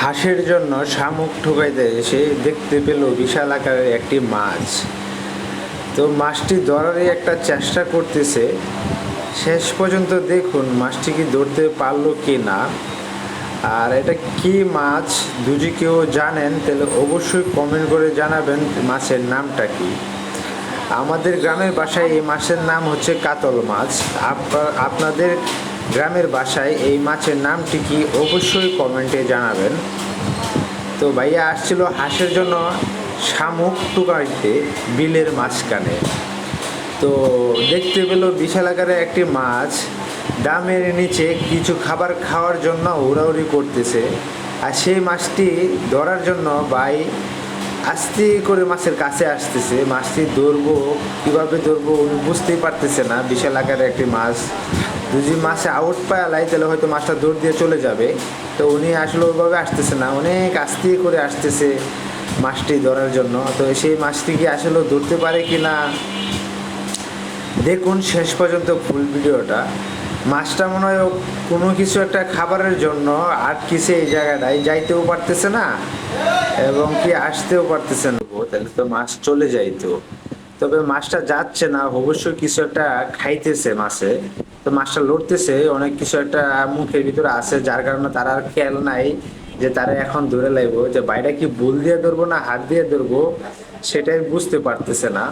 হাঁসের জন্য শামুক ঠোকাইতে এসে দেখতে পেল বিশাল আকারের একটি মাছ। তো মাছটি ধরারই একটা চেষ্টা করতেছে। শেষ পর্যন্ত দেখুন মাছটি কি ধরতে পারল কি না আর এটা কি মাছ, যদি কেউ জানেন তাহলে অবশ্যই কমেন্ট করে জানাবেন মাছের নামটা কি। আমাদের গ্রামের বাসায় এই মাছের নাম হচ্ছে কাতল মাছ। আপ- আপনাদের গ্রামের বাসায় এই মাছের নামটি কি অবশ্যই কমেন্টে জানাবেন। তো ভাইয়া আসছিল হাঁসের জন্য শামুক টুকাইতে বিলের মাঝখানে। তো দেখতে পেল বিশাল আকারের একটি মাছ ডামের নিচে কিছু খাবার খাওয়ার জন্য উড়াউড়ি করতেছে। আর সেই মাছটি ধরার জন্য ভাই আস্তে করে মাছের কাছে আসতেছে। মাছটি ধরবো, কীভাবে ধরবো বুঝতেই পারতেছে না। বিশাল আকারে একটি মাছ যদি মাছে আউট পায়ালাই তাহলে হয়তো মাছটা দৌড় দিয়ে চলে যাবে। তো উনি আসলে ওইভাবে আসতেছে না, অনেক আস্তে করে আসতেছে মাছটি ধরার জন্য। তো সেই মাছটি কি আসলে ধরতে পারে কি না? দেখুন শেষ পর্যন্ত ফুল ভিডিওটা। মাছটা মনে হয় কোনো কিছু একটা খাবারের জন্য আটকিছে এই জায়গাটায়, যাইতেও পারতেছে না এবং কি আসতেও পারতেছে না। তাহলে তো মাছ চলে যাইতো। তবে মাছটা যাচ্ছে না, অবশ্যই কিছু একটা খাইতেছে মাছে তো মাছটা লড়তেছে, অনেক কিছু একটা মুখের ভিতরে আছে, যার কারণে তার আর খেয়াল নাই যে তারা এখন ধরে লাইবো। যে বাইরে কি বুল দিয়ে ধরবো না হাত দিয়ে ধরবো, সেটাই বুঝতে পারতেছে না।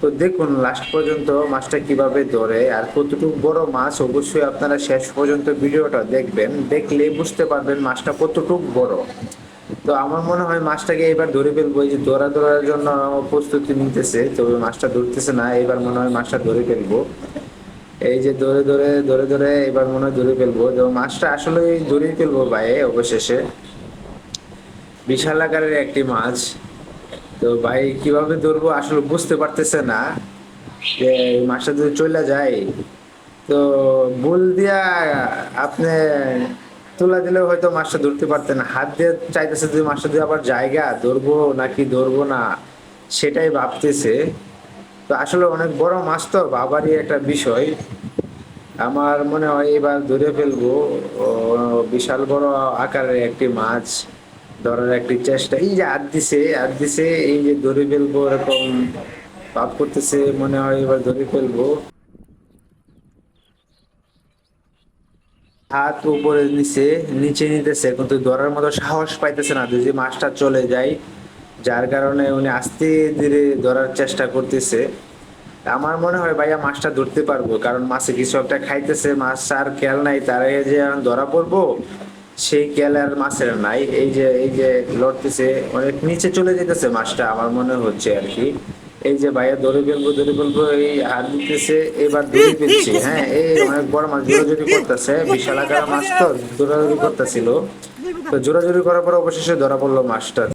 তো দেখুন লাস্ট পর্যন্ত মাছটা কীভাবে ধরে, আর কতটুকু বড় মাছ, অবশ্যই আপনারা শেষ পর্যন্ত ভিডিওটা দেখবেন। দেখলে বুঝতে পারবেন মাছটা কতটুকু বড়। তো আমার মনে হয় মাছটাকে এবার ধরে ফেলব যে ধরা ধরার জন্য প্রস্তুতি নিতেছে, তবে মাছটা ধরতেছে না, এবার মনে হয় মাছটা ধরে ফেলব। এই যে ধরে ধরে ধরে ধরে এবার মনে হয় ধরে ফেলব। তো মাছটা আসলে ধরেই ফেলব ভাই, অবশেষে। বিশাল আকারের একটি মাছ। তো ভাই, কীভাবে ধরবো আসলে বুঝতে পারতেছে না যে মাছটা যদি চলে যায়। তো বুল দিয়া আপনি তোলা দিলেও হয়তো মাছটা ধরতে পারতেন হাত দিয়ে চাইতেছে যদি মাছটা দিয়ে আবার জায়গা ধরবো নাকি ধরবো না, সেটাই ভাবতেছে। তো আসলে অনেক বড় মাছ তো বাবারই একটা বিষয়। আমার মনে হয় এবার ধরে ফেলব বিশাল বড় আকারের একটি মাছ ধরার একটি চেষ্টা। এই যে হাত দিছে হাত দিছে, এই যে ধরে ফেলব এরকম ভাব করতেছে, মনে হয় এবার ধরে ফেলব। হাত উপরে নিচে নিচে নিতেছে, কিন্তু ধরার মতো সাহস পাইতেছে না যদি মাছটা চলে যায়। যার কারণে উনি আস্তে ধীরে ধরার চেষ্টা করতেছে। আমার মনে হয় ভাইয়া মাছটা ধরতে পারব, কারণ মাছে কিছু একটা খাইতেছে, মাছ আর খেয়াল নাই তার যে ধরা পড়ব, সেই খেয়াল আর মাছের নাই। এই যে এই যে লড়তেছে, অনেক নিচে চলে যেতেছে মাছটা, আমার মনে হচ্ছে আর কি। এই যে ভাইয়া ধরে ফেলব ধরে ফেলব, এই হাত দিতেছে, এবার ধরে ফেলছি। হ্যাঁ এই অনেক বড় মাছ জোরাজুরি করতেছে বিশাল আকার মাছ তো জোরাজুরি করতেছিল। তো জোরাজুরি করার পর অবশেষে ধরা পড়ল মাছটা।